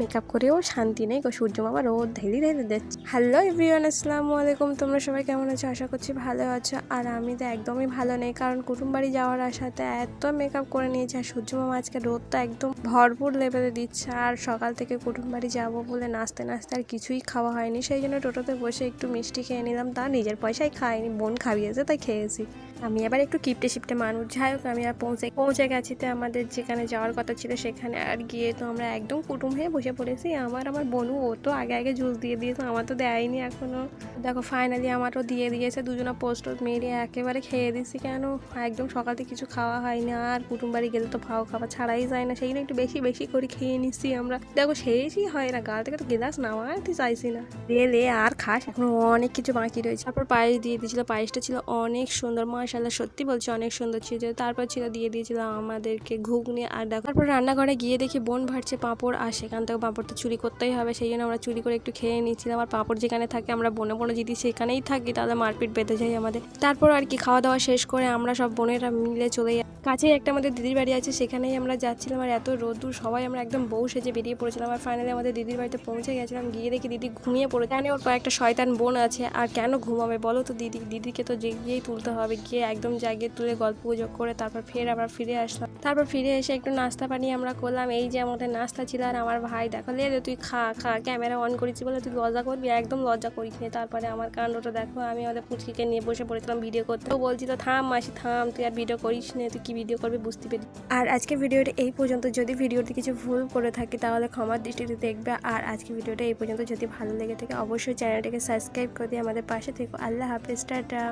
Makeup করেও শান্তি নেই সূর্য মামা রোদ ঢেলি ঢেলে দিচ্ছে। হ্যালো এভরিওয়ান আসসালামু আলাইকুম, তোমরা সবাই কেমন আছো? আশা করছি ভালো আছো। আর আমি তো একদমই ভালো নেই, কারণ কুটুম বাড়ি যাওয়ার আশাতে এত মেকআপ করে নিয়েছে, আর সূর্য মামা আজকে রোদটা একদম ভরপুর লেভেলে দিচ্ছে। আর সকাল থেকে কুটুম বাড়ি যাব বলে নাচতে নাচতে আর কিছুই খাওয়া হয়নি, সেই জন্য টোটোতে বসে একটু মিষ্টি খেয়ে নিলাম। তা নিজের পয়সায় খাইনি, বোন খাইয়েছে তাই খেয়েছি। আমি আবার একটু কিপটে শিপটে মানুষ, যাই হোক আমি আর পৌঁছে পৌঁছে গেছি তো আমাদের যেখানে যাওয়ার কথা ছিল সেখানে আর গিয়ে তো আমরা একদম কুটুম হয়ে বসে পড়েছি আমার আমার বনু ও তো আগে আগে জুস দিয়ে দিয়েছে, আমার তো দেয়নি এখনও দেখো ফাইনালি আমারও দিয়ে দিয়েছে, দুজনা পোস্ট মেরে একেবারে খেয়ে দিছি কেন? একদম সকাল কিছু খাওয়া হয়নি, আর কুটুম বাড়ি গেলে তো ভাও খাওয়া ছাড়াই যায় না, সেই জন্য একটু বেশি বেশি করে খেয়ে নিচ্ছি আমরা। দেখো, শেষই হয় না, গাল থেকে তো গেলাস নামাতে চাইছি না। রেলে আর খাস, এখন অনেক কিছু বাকি রয়েছে। তারপর পায়েস দিয়ে দিয়েছিল, পায়েসটা ছিল অনেক সুন্দর মাশাল্লাহ সত্যি বলছি অনেক সুন্দর ছিল। তারপর ছিল, দিয়ে দিয়েছিল আমাদেরকে ঘুগনি আর দেখো তারপর রান্নাঘরে গিয়ে দেখি বোন ভাটছে পাঁপড়, আর সেখান থেকে পাঁপড় তো চুরি করতেই হবে, সেই জন্য আমরা চুরি করে একটু খেয়ে নিচ্ছিলাম আর পাঁপড় যেখানে থাকে, আমরা বনে বনে যদি সেখানেই থাকি, তাহলে মারপিট বেঁধে যায় আমাদের। তারপর আর কি খাওয়া দাওয়া শেষ করে আমরা সব বোনেরা মিলে চলে যাই। কাছেই একটা আমাদের দিদির বাড়ি আছে, সেখানেই আমরা যাচ্ছিলাম। আর এত রোদ্দুর, সবাই আমরা একদম বউ সেজে বেরিয়ে পড়েছিলাম। আর ফাইনালি আমাদের দিদির বাড়িতে পৌঁছে গেছিলাম। গিয়ে দেখি দিদি ঘুমিয়ে পড়ে জানে ওর কয়েকটা শয়তান বোন আছে। আর কেন ঘুমাবে বলো তো দিদি? দিদিকে তো গিয়েই তুলতে হবে। গিয়ে একদম জাগিয়ে তুলে গল্প গুজব করে তারপর ফের আবার ফিরে আসলাম। তারপর ফিরে এসে একটু নাস্তা পানি আমরা করলাম। এই যে আমাদের নাস্তা ছিল আর আমার ভাই দেখো, লে রে, তুই খা খা ক্যামেরা অন করেছি বলে তুই লজ্জা করবি? একদম লজ্জা করিস নি। তারপরে আমার কাণ্ডটা দেখো, আমি আমাদের পুচকিকে নিয়ে বসে পড়েছিলাম ভিডিও করতে। ও বলছিল, থাম মাসি, থাম, তুই আর ভিডিও করিস না, তুই কি ভিডিও করবি বুঝতে পেরেছি আর আজকে ভিডিওটা এই পর্যন্ত। যদি ভিডিওতে কিছু ভুল করে থাকি, তাহলে ক্ষমার দৃষ্টিতে দেখবে। আর আজকে ভিডিওটা এই পর্যন্ত। যদি ভালো লেগে থাকে, অবশ্যই চ্যানেলটাকে সাবস্ক্রাইব করে দিয়ে আমাদের পাশে থেকো। আল্লাহ হাফেজ, টাটা।